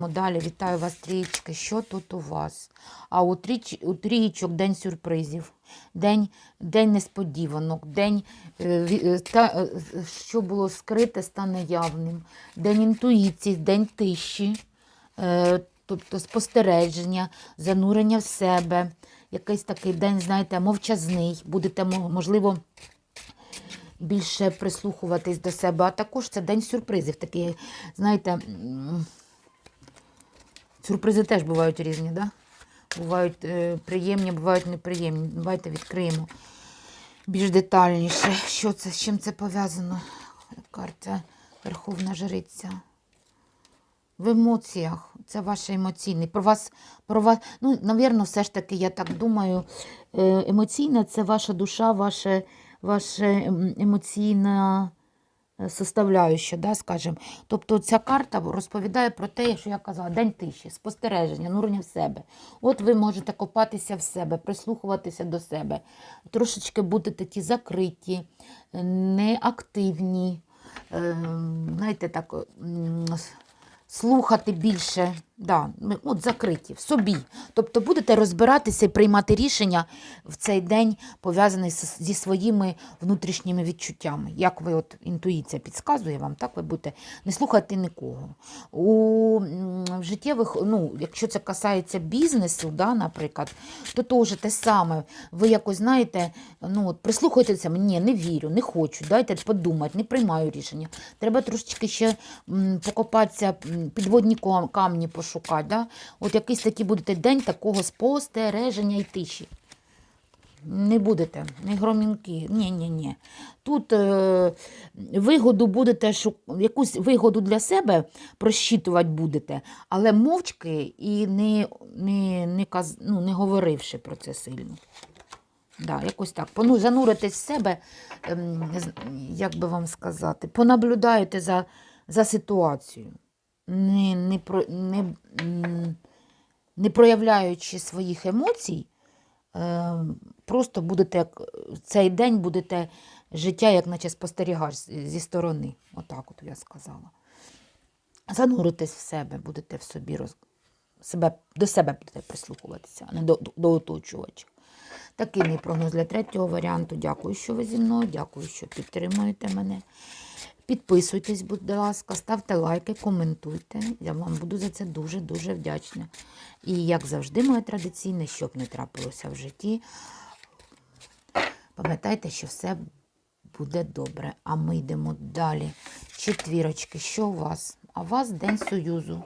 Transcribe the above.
Далі вітаю вас, трієчки. Що тут у вас? А у, тріч, у трієчок день сюрпризів, день, день несподіванок, день, е, е, та, е, що було скрите, стане явним, день інтуїції, день тиші, тобто спостереження, занурення в себе. Якийсь такий день, знаєте, мовчазний. Будете, можливо, більше прислухуватись до себе. А також це день сюрпризів. Такий, знаєте, Сюрпризи теж бувають різні, да? Бувають е, приємні, бувають неприємні. Давайте відкриємо більш детальніше. Що це, з чим це пов'язано? Карта Верховна Жриця. В емоціях. Це ваше емоційне. Про вас, про вас, ну, навірно, все ж таки, я так думаю, е, емоційне це ваша душа, ваше, ваше ем, емоційна составляюща, да, скажімо. Тобто ця карта розповідає про те, що я казала, день тиші, спостереження, нурення в себе. От ви можете копатися в себе, прислухуватися до себе, трошечки бути такі закриті, е, неактивні, е, знаєте, так, слухати більше, да, от закриті в собі. Тобто будете розбиратися і приймати рішення в цей день, пов'язаний зі своїми внутрішніми відчуттями. Як ви, от інтуїція підказує вам, так ви будете не слухати нікого. У життєвих, ну, якщо це касається бізнесу, да, наприклад, то теж те саме. Ви якось знаєте, ну, от прислухайтеся, ні, не вірю, не хочу, дайте подумати, не приймаю рішення. Треба трошечки ще покопатися, підводні камні пошукати. Да? От якийсь такий будете день такого спостереження і тиші. Не будете, не громінки. Ні, ні, ні. Тут е, вигоду будете шук... якусь вигоду для себе просчитувати будете, але мовчки і не, не, не, каз... ну, не говоривши про це сильно. Да, якось так. Пону, зануритесь в себе, з- як би вам сказати, понаблюдаєте за, за ситуацією, не, не, не, не проявляючи своїх емоцій, е, просто будете як- цей день будете життя, як наче спостерігач зі сторони. Отак от я сказала. Зануритесь в себе, будете в собі роз... себе, до себе будете прислухуватися, а не до, до оточувачів. Такий мій прогноз для третього варіанту. Дякую, що ви зі мною. Дякую, що підтримуєте мене. Підписуйтесь, будь ласка, ставте лайки, коментуйте. Я вам буду за це дуже-дуже вдячна. І, як завжди, моє традиційне, щоб не трапилося в житті, пам'ятайте, що все буде добре. А ми йдемо далі. Четвірочки, що у вас? А у вас День Союзу.